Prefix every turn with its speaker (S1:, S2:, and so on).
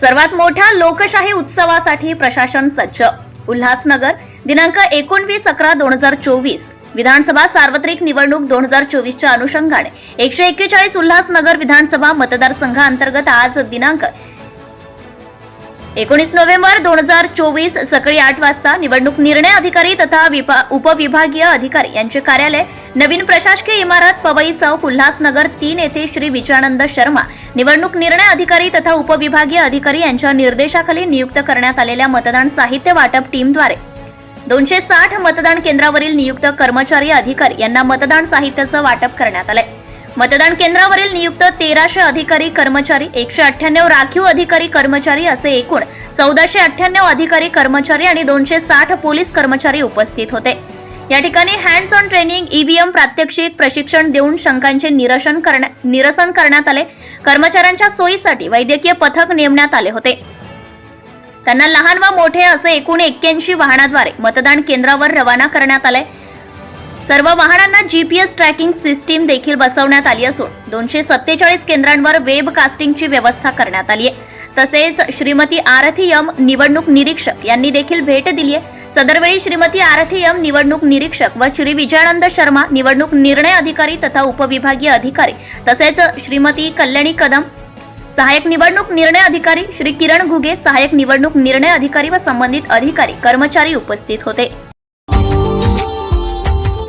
S1: सर्वात मोठ्या लोकशाही उत्सवासाठी प्रशासन सज्ज. उल्हासनगर दिनांक एकोणवीस अकरा दोन हजार चोवीस विधानसभा सार्वत्रिक निवडणूक दोन हजार चोवीसच्या अनुषंगाने एकशे एक्केचाळीस उल्हासनगर विधानसभा मतदारसंघाअंतर्गत आज दिनांक एकोणीस नोव्हेंबर दोन हजार चोवीस सकाळी आठ वाजता निवडणूक निर्णय अधिकारी तथा उपविभागीय अधिकारी यांचे कार्यालय नवीन प्रशासकीय इमारत पवई चौक उल्हासनगर तीन येथे श्री विचानंद शर्मा निवडणूक निर्णय अधिकारी तथा उपविभागीय अधिकारी यांच्या निर्देशाखाली नियुक्त करण्यात आलेल्या मतदान साहित्य वाटप टीमद्वारे. दोनशे साठ मतदान केंद्रावरील नियुक्त कर्मचारी अधिकारी यांना मतदान साहित्याचं वाटप करण्यात आलंय. मतदान केंद्रावरील नियुक्त तेराशे अधिकारी कर्मचारी एकशे अठ्ठ्याण्णव राखीव अधिकारी कर्मचारी असे एकूण चौदाशे अठ्ठ्याण्णव अधिकारी कर्मचारी आणि दोनशे साठ पोलीस कर्मचारी उपस्थित होते. या ठिकाणी हँड्स ऑन ट्रेनिंग ईव्हीएम प्रात्यक्षिक प्रशिक्षण देऊन शंकांचे निरसन करण्या- निरसन करण्यात आले. कर्मचाऱ्यांच्या सोयीसाठी वैद्यकीय पथक नेमण्यात आले होते. त्यांना लहान व मोठे असे एकूण एक्क्याऐंशी वाहनाद्वारे मतदान केंद्रावर रवाना करण्यात आले. सर्व वाहनांना जीपीएस ट्रॅकिंग सिस्टीम देखील बसवण्यात आली असून दोनशे सत्तेचाळीस केंद्रांवर वेब कास्टिंगची व्यवस्था करण्यात आली आहे. तसेच श्रीमती आरथी यम निवडणूक निरीक्षक यांनी देखील भेट दिली आहे. सदरवेळी श्रीमती आरथी यम निवडणूक निरीक्षक व श्री विजयानंद शर्मा निवडणूक निर्णय अधिकारी तथा उपविभागीय अधिकारी तसेच श्रीमती कल्याणी कदम सहाय्यक निवडणूक निर्णय अधिकारी श्री किरण घुगे सहाय्यक निवडणूक निर्णय अधिकारी व संबंधित अधिकारी कर्मचारी उपस्थित होते.